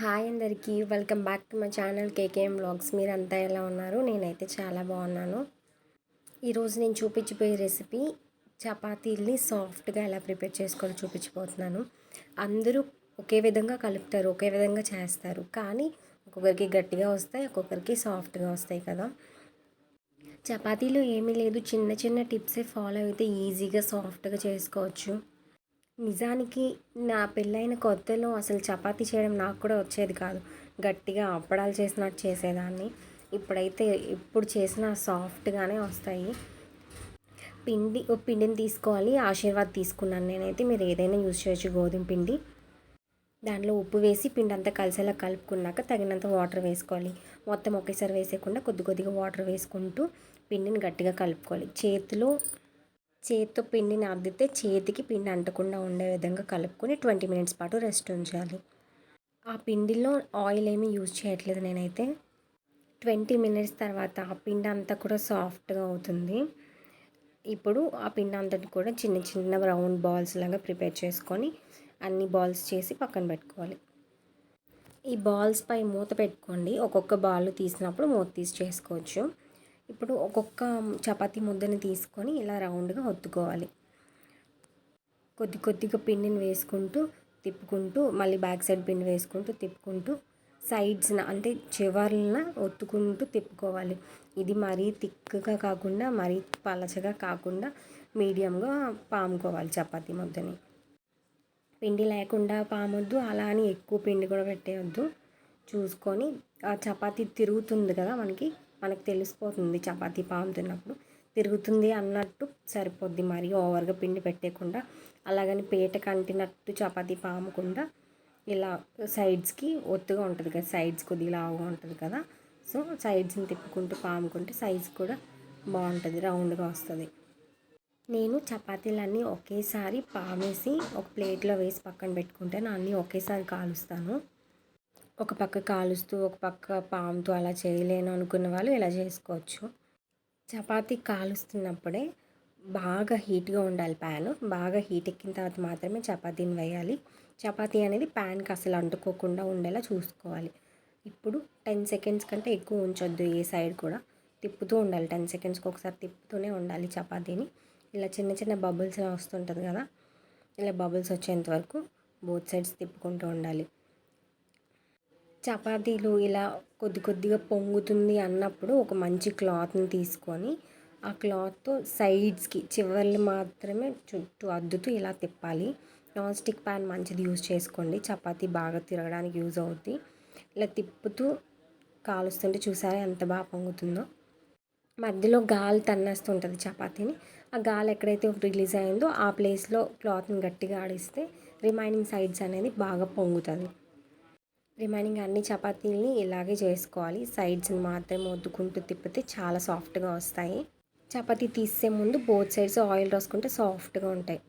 Hi అందరికీ welcome back to my channel KKM vlogs. మీరు అంతా ఎలా ఉన్నారు? నేనైతే చాలా బాగున్నాను. ఈరోజు నేను చూపించిపోయే రెసిపీ చపాతీల్ని సాఫ్ట్గా ఎలా ప్రిపేర్ చేసుకోవాలో చూపించిపోతున్నాను అందరూ ఒకే విధంగా కలుపుతారు ఒకే విధంగా చేస్తారు. కానీ ఒక్కొక్కరికి గట్టిగా వస్తాయి ఒక్కొక్కరికి సాఫ్ట్గా వస్తాయి కదా. చపాతీలో ఏమీ లేదు. చిన్న చిన్న టిప్సే ఫాలో అయితే ఈజీగా సాఫ్ట్గా చేసుకోవచ్చు. నిజానికి నా పెళ్ళైన కొత్తలో అసలు చపాతీ చేయడం నాకు కూడా వచ్చేది కాదు. గట్టిగా అప్పడాలు చేసినట్టు చేసేదాన్ని. ఇప్పుడైతే ఇప్పుడు చేసిన సాఫ్ట్గానే వస్తాయి. పిండి పిండిని తీసుకోవాలి. ఆశీర్వాద్ తీసుకున్నాను నేనైతే. మీరు ఏదైనా యూజ్ చేయొచ్చు. గోధుమ పిండి. దాంట్లో ఉప్పు వేసి పిండి అంతా కలిసేలా కలుపుకున్నాక తగినంత వాటర్ వేసుకోవాలి. మొత్తం ఒకేసారి వేసేయకుండా కొద్ది కొద్దిగా వాటర్ వేసుకుంటూ పిండిని గట్టిగా కలుపుకోవాలి. చేతిలో చేతితో పిండిని అద్దితే చేతికి పిండి అంటకుండా ఉండే విధంగా కలుపుకొని ట్వంటీ మినిట్స్ పాటు రెస్ట్ ఉంచాలి. ఆ పిండిలో ఆయిల్ ఏమీ యూజ్ చేయట్లేదు నేనైతే. ట్వంటీ మినిట్స్ తర్వాత ఆ పిండి అంతా కూడా సాఫ్ట్గా అవుతుంది. ఇప్పుడు ఆ పిండి అంతటి కూడా చిన్న చిన్న రౌండ్ బాల్స్ లాగా ప్రిపేర్ చేసుకొని అన్ని బాల్స్ చేసి పక్కన పెట్టుకోవాలి. ఈ బాల్స్ పై మూత పెట్టుకోండి. ఒక్కొక్క బాల్ తీసినప్పుడు మూత తీసి చేసుకోవచ్చు. ఇప్పుడు ఒక్కొక్క చపాతీ ముద్దని తీసుకొని ఇలా రౌండ్గా ఒత్తుకోవాలి. కొద్ది కొద్దిగా పిండిని వేసుకుంటూ తిప్పుకుంటూ మళ్ళీ బ్యాక్ సైడ్ పిండి వేసుకుంటూ తిప్పుకుంటూ సైడ్స్న అంటే చివర్లన ఒత్తుకుంటూ తిప్పుకోవాలి. ఇది మరీ థిక్గా కాకుండా మరీ పలచగా కాకుండా మీడియంగా పాముకోవాలి చపాతీ ముద్దని. పిండి లేకుండా పామొద్దు అలా అని ఎక్కువ పిండి కూడా పెట్టేయొద్దు. చూసుకొని ఆ చపాతీ తిరుగుతుంది కదా మనకి మనకు తెలిసిపోతుంది చపాతీ పాముతున్నప్పుడు తిరుగుతుంది అన్నట్టు సరిపోద్ది మరి ఓవర్గా పిండి పెట్టేయకుండా అలాగని పేట కంటినట్టు చపాతీ పాముకుండా ఇలా సైడ్స్కి ఒత్తుగా ఉంటుంది కదా సైడ్స్ కొద్దిగా లావుగా ఉంటుంది కదా. సో సైడ్స్ని తిప్పుకుంటూ పాముకుంటే సైజ్ కూడా బాగుంటుంది రౌండ్గా వస్తుంది. నేను చపాతీలన్నీ ఒకేసారి పామేసి ఒక ప్లేట్లో వేసి పక్కన పెట్టుకుంటే అన్నీ ఒకేసారి కాలుస్తాను. ఒక పక్క కాలుస్తూ ఒక పక్క పాముతో అలా చేయలేను అనుకున్న వాళ్ళు ఇలా చేసుకోవచ్చు. చపాతీ కాలుస్తున్నప్పుడే బాగా హీట్గా ఉండాలి ప్యాన్. బాగా హీట్ ఎక్కిన తర్వాత మాత్రమే చపాతీని వేయాలి. చపాతీ అనేది ప్యాన్కి అసలు అంటుకోకుండా ఉండేలా చూసుకోవాలి. ఇప్పుడు టెన్ సెకండ్స్ కంటే ఎక్కువ ఉంచొద్దు ఏ సైడ్ కూడా. తిప్పుతూ ఉండాలి. టెన్ సెకండ్స్కి ఒకసారి తిప్పుతూనే ఉండాలి చపాతీని. ఇలా చిన్న చిన్న బబుల్స్ వస్తుంటుంది కదా. ఇలా బబుల్స్ వచ్చేంత వరకు బోత్ సైడ్స్ తిప్పుకుంటూ ఉండాలి. చపాతీలు ఇలా కొద్ది కొద్దిగా పొంగుతుంది అన్నప్పుడు ఒక మంచి క్లాత్ని తీసుకొని ఆ క్లాత్తో సైడ్స్కి చివర్లు మాత్రమే చుట్టూ అద్దుతూ ఇలా తిప్పాలి. నాన్ స్టిక్ ప్యాన్ మంచిది యూజ్ చేసుకోండి. చపాతీ బాగా తిరగడానికి యూజ్ అవుద్ది. ఇలా తిప్పుతూ కాలుస్తుంటే చూసారా ఎంత బాగా పొంగుతుందో? మధ్యలో గాలి తన్నేస్తుంటుంది చపాతీని. ఆ గాలి ఎక్కడైతే రిలీజ్ అయిందో ఆ ప్లేస్లో క్లాత్ని గట్టిగా ఆడిస్తే రిమైనింగ్ సైడ్స్ అనేది బాగా పొంగుతుంది. రిమైనింగ్ అన్ని చపాతీలని ఇలాగే చేసుకోవాలి. సైడ్స్ని మాత్రం వద్దుకుంటూ తిప్పితే చాలా సాఫ్ట్గా వస్తాయి. చపాతీ తీసే ముందు బోత్ సైడ్స్ ఆయిల్ రాసుకుంటే సాఫ్ట్గా ఉంటాయి.